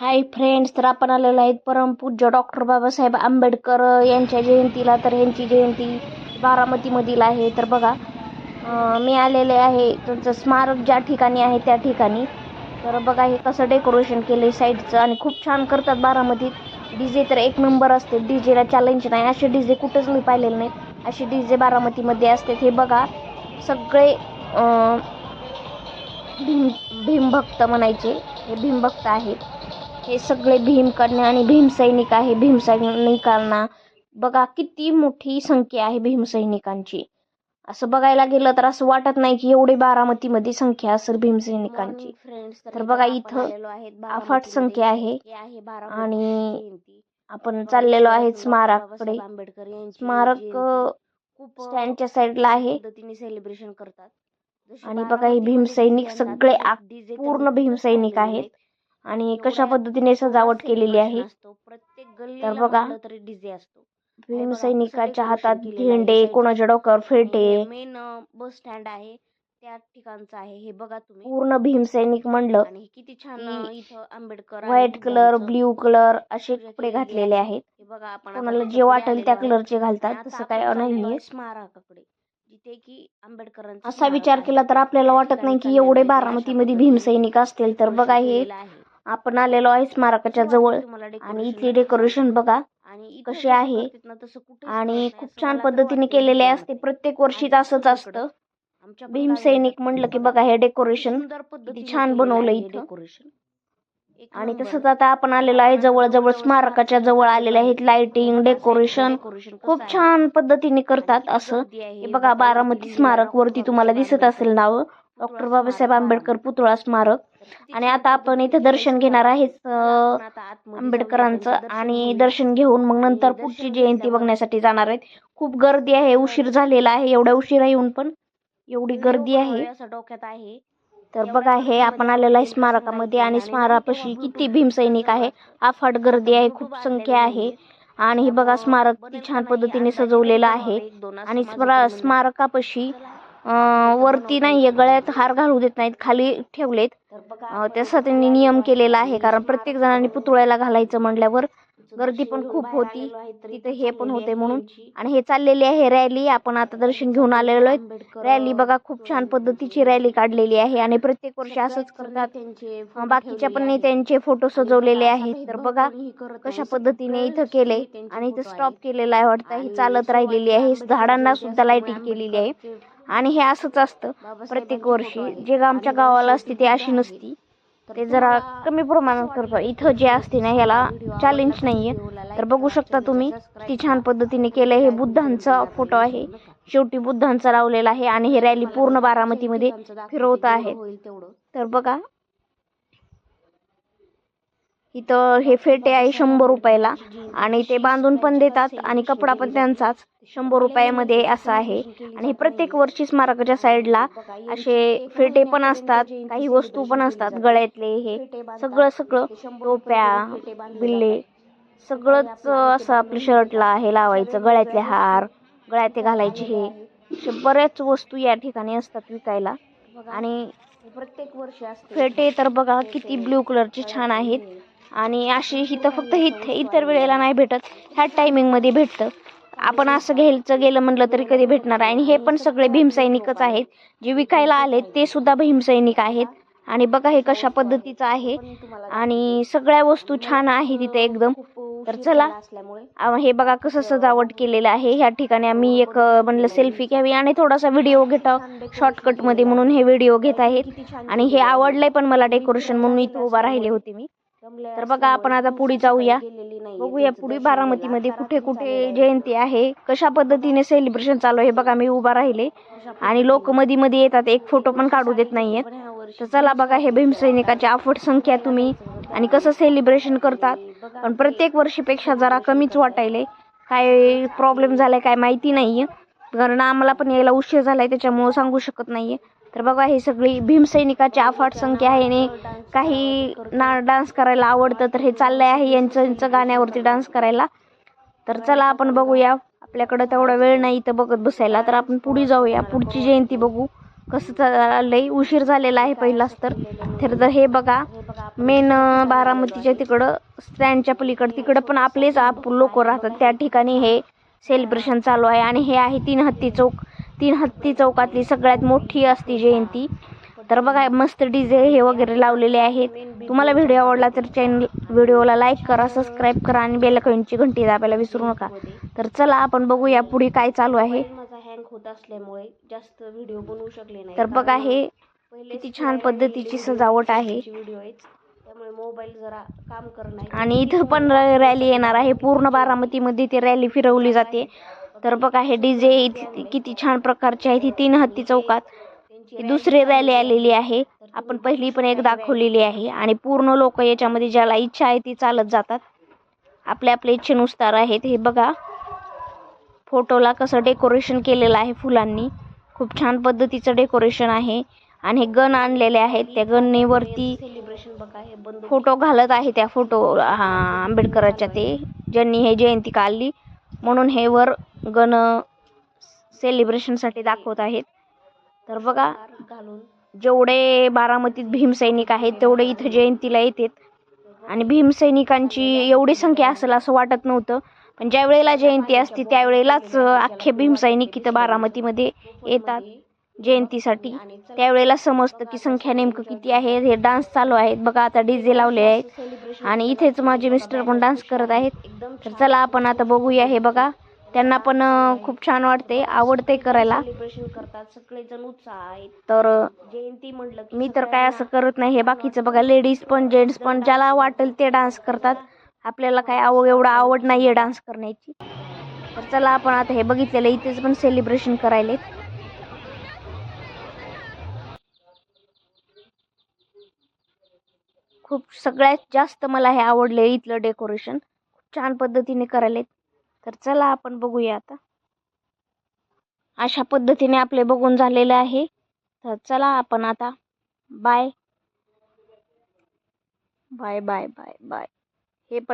Hi friends तर आपण आलेलो आहेत परमपूज्य डॉक्टर बाबासाहेब आंबेडकर यांच्या जयंतीला. तर यांची जयंती बारामतीमधील आहे. तर बघा मी आलेले आहे त्यांचं स्मारक ज्या ठिकाणी आहे त्या ठिकाणी. तर बघा हे कसं डेकोरेशन केलं आहे साईडचं आणि खूप छान करतात बारामतीत. डी जे तर एक नंबर असते. डी जेला चॅलेंज नाही. असे डी जे कुठंच मी पाहिलेले नाही. असे डी जे बारामतीमध्ये असते. हे बघा सगळे भीम भीमभक्त म्हणायचे. हे भीमभक्त आहेत. हे सगळे भीमकन्या आणि भीमसैनिक आहे भीमसैनिकांना बघा किती मोठी संख्या आहे भीमसैनिकांची असं बघायला गेलं तर असं वाटत नाही की एवढी बारामतीमध्ये संख्या असेल भीमसैनिकांची तर बघा इथं अफाट संख्या आहे आणि आपण चाललेलो आहे स्मारकाकडे स्मारक खूप स्टँडच्या साईडला आहे. सेलिब्रेशन करतात. आणि बघा हे भीमसैनिक सगळे पूर्ण भीमसैनिक आहेत. आणि कशा पद्धतीने सजावट केलेली आहे? प्रत्येक तर बघा, तरी डीजे असतो भीमसैनिकाच्या हातात झेंडे कोणाच्या डोक्यावर फेटे? मेन बस स्टँड आहे. त्या ठिकाणचं आहे. हे बघा तुम्ही. पूर्ण भीमसैनिक म्हणलं आणि किती छान इथं Ambedkar white colour blue colour असे कपडे घातलेले आहे. आहेत. हे बघा आपण कोणाला जे वाटेल त्या. कलरचे घालतात तसं काय आहे स्मारकाकडे जिथे की आंबेडकरांचं असा विचार. केला तर आपल्याला वाटत नाही की एवढे बारामतीमध्ये पद्धतीने भीमसैनिक असतील तर बघा हे. आपण आलेलो आहे स्मारकाच्या जवळ आणि इथले डेकोरेशन बघा आणि कसे आहे आणि खूप छान पद्धतीने केलेले. असते प्रत्येक वर्षीच आणि असंच असतं भीमसैनिक गावी म्हणलं की. बघा हे डेकोरेशन छान बनवलं इथं. एक आणि. तसंच आता आपण आलेलो आहे जवळ जवळ स्मारकाच्या जवळ आलेले आहेत लाइटिंग डेकोरेशन खूप. छान पद्धतीने करतात असं. हे बघा बारामती स्मारक वरती तुम्हाला दिसत असेल नाव डॉक्टर बाबासाहेब आंबेडकर. पुतळा स्मारक आणि आता आपण इथं दर्शन घेणार आहे. आहेच आंबेडकरांचं आणि. दर्शन घेऊन मग नंतर पुढची जयंती बघण्यासाठी जाणार आहेत खूप गर्दी आहे उशीर झालेला आहे एवढ्या उशिरा येऊन पण एवढी गर्दी आहे डोक्यात आहे तर बघा हे आपण आलेलो आहे स्मारकामध्ये आणि स्मारकापाशी किती भीमसैनिक आहे. अफाट गर्दी आहे खूप संख्या आहे. आणि हे बघा स्मारक किती छान. पद्धतीने सजवलेलं आहे आणि स्मरा. स्मारकापाशी वरती नाहीये गळ्यात हार घालू देत नाहीत खाली ठेवलेत आलेलो नियम आहे. केलेला आहे कारण प्रत्येक जणांनी आहे. पुतळ्याला घालायचं म्हणल्यावर तुमचं गर्दी पण खूप होती आहे, तिथे इथे हे पण होते आहे म्हणून. आणि हे चाललेली आहे रॅली आपण आता दर्शन घेऊन आलेलो आंबेडकर रॅली बघा खूप छान पद्धतीची रॅली काढलेली आहे आणि प्रत्येक वर्षी असंच करतात बाकीच्या पण. नेत्यांचे फोटो सजवलेले आहेत तर बघा कशा. पद्धतीने इथं केले आणि इथं स्टॉप. केलेला आहे वाटतं ही चालत राहिलेली आहे झाडांना सुद्धा लाइटिंग केलेली आहे आणि हे असंच असतं. प्रत्येक वर्षी जे आमच्या गावाला असते ते अशी नसती. ते जरा कमी प्रमाणात करतो. इथं जे असते ना ह्याला चॅलेंज तर नाहीये. तर बघू शकता तुम्ही किती छान पद्धतीने केलंय हे बुद्धांचा फोटो आहे. शेवटी बुद्धांचा लावलेला आहे आणि हे रॅली पूर्ण बारामतीमध्ये फिरवत आहे. तर बघा इथं हे फेटे आहे शंभर रुपयाला आणि ते बांधून पण देतात आणि कपडा पण त्यांचाच. शंभर रुपयामध्ये असं आहे. आणि हे प्रत्येक वर्षी स्मारकाच्या साईडला असे फेटे पण असतात काही वस्तू पण असतात गळ्यातले हे. सगळं सगळं टोप्या बिल्ले सगळंच असं आपल्या शर्टला हे लावायचं गळ्यातले हार गळ्यात घालायचे हे. अशा बऱ्याच वस्तू या ठिकाणी असतात विकायला. आणि प्रत्येक वर्षी फेटे तर बघा किती ब्ल्यू कलरचे छान आहेत. आणि अशी इथं फक्त इथे इतर वेळेला नाही भेटत. ह्या टायमिंगमध्ये भेटतं. आपण असं घ्यायचं गेलं म्हटलं तरी कधी भेटणार आहे. आणि हे पण सगळे भीमसैनिकच आहेत. जे विकायला आलेत ते सुद्धा भीमसैनिक आहेत. आणि बघा हे कशा पद्धतीचं आहे. आणि सगळ्या वस्तू छान आहे तिथे एकदम. तर चला हे बघा कसं सजावट केलेलं आहे. ह्या ठिकाणी आम्ही एक म्हणलं सेल्फी घ्यावी आणि थोडासा व्हिडिओ घेता. शॉर्टकटमध्ये म्हणून हे व्हिडिओ घेत आहेत. आणि हे आवडलंय पण मला डेकोरेशन म्हणून इथं उभा राहिले होते मी. तर बघा आपण आता पुढे जाऊया. बघूया पुढे बारामतीमध्ये कुठे कुठे जयंती आहे कशा पद्धतीने सेलिब्रेशन चालू आहे बघा मी उभा राहिले. आणि लोक मध्ये मध्ये येतात एक फोटो पण काढू देत नाहीयेत. तर चला बघा हे भीमसैनिकाची अफट संख्या तुम्ही आणि कसं सेलिब्रेशन करतात. पण प्रत्येक वर्षीपेक्षा जरा कमीच वाटायले काय प्रॉब्लेम झालाय काय माहिती नाहीये. कारण आम्हाला पण यायला उशीर झालाय त्याच्यामुळं सांगू शकत नाहीये. तर बघा हे सगळी भीमसैनिकाची अफाट संख्या आहे आणि काही ना डान्स करायला आवडतं तर हे चाललंय आहे यांचं यांचं गाण्यावरती डान्स करायला. तर चला आपण बघूया. आपल्याकडं तेवढा वेळ नाही इथं बघत बसायला तर आपण पुढे जाऊया. पुढची जयंती बघू. कसं चाललंय? उशीर झालेला आहे पहिलाच तर. तर हे बघा मेन बारामतीच्या तिकडं स्टँडच्या पलीकडं तिकडं पण आपलेच आप लोक राहतात. त्या ठिकाणी हे सेलिब्रेशन चालू आहे आणि हे आहे तीन हत्ती चौक. तीन हत्ती चौकातली सगळ्यात मोठी असती जयंती. तर बघा मस्त डीजे हे वगैरे लावलेले आहेत. तुम्हाला व्हिडिओ आवडला तर चॅनल व्हिडिओला लाईक करा सबस्क्राईब करा आणि बेलकॉईनची घंटी दाबायला विसरू नका. तर चला आपण बघूया पुढे काय चालू आहे. मोबाईल माझा हँग होत असल्यामुळे जास्त व्हिडिओ बनवू शकले नाही. तर बघा हे किती छान पद्धतीची सजावट आहे. व्हिडिओ आहेत. त्यामुळे मोबाईल जरा काम आणि इथं पण रॅली येणार आहे. पूर्ण बारामतीमध्ये ती रॅली फिरवली जाते. तर बघा हे डीजे किती छान प्रकारचे आहेत ही तीन हत्ती चौकात दुसरी रॅली आलेली आहे. आपण पहिली पण एक दाखवलेली आहे. आणि पूर्ण लोक याच्यामध्ये ज्याला इच्छा आहे ती चालत जातात. आपल्या आपल्या इच्छेनुसार आहेत. हे बघा फोटोला कसं डेकोरेशन केलेलं आहे फुलांनी. खूप छान पद्धतीचं डेकोरेशन आहे. आणि हे गण आणलेले आहेत. त्या गणनेवरती फोटो घालत आहे त्या फोटो आंबेडकराच्या ते. ज्यांनी हे जयंती काढली म्हणून हे वर गण सेलिब्रेशनसाठी दाखवत आहेत. तर बघा जेवढे बारामतीत भीमसैनिक आहेत तेवढे इथं जयंतीला येतात. आणि भीमसैनिकांची एवढी संख्या असेल असं वाटत नव्हतं. पण ज्या वेळेला जयंती असते त्यावेळेलाच अख्खे भीमसैनिक इथं बारामतीमध्ये येतात. जयंतीसाठी. त्यावेळेला समजतं की संख्या नेमकं किती आहे हे डान्स चालू आहेत. बघा आता डीजे लावले आहेत. आणि इथेच माझे मिस्टर पण डान्स करत आहेत. तर चला आपण आता बघूया हे बघा. त्यांना पण खूप छान वाटते आवडते करायला. करतात सगळेजण उत्साह आहेत तर जयंती म्हटलं मी तर काय असं करत नाही. हे बाकीचं बघा लेडीज पण जेंट्स पण ज्याला वाटेल ते डान्स करतात. आपल्याला काय आव एवढं आवड नाही आहे डान्स करण्याची. तर चला आपण आता हे बघितलेलं इथेच पण सेलिब्रेशन करायले खूप सगळ्यात जास्त मला हे आवडले इथलं डेकोरेशन खूप छान पद्धतीने करायलेत. तर चला आपण बघूया आता. अशा पद्धतीने आपले बघून झालेले आहे. तर चला आपण आता. Bye bye bye bye bye हे पण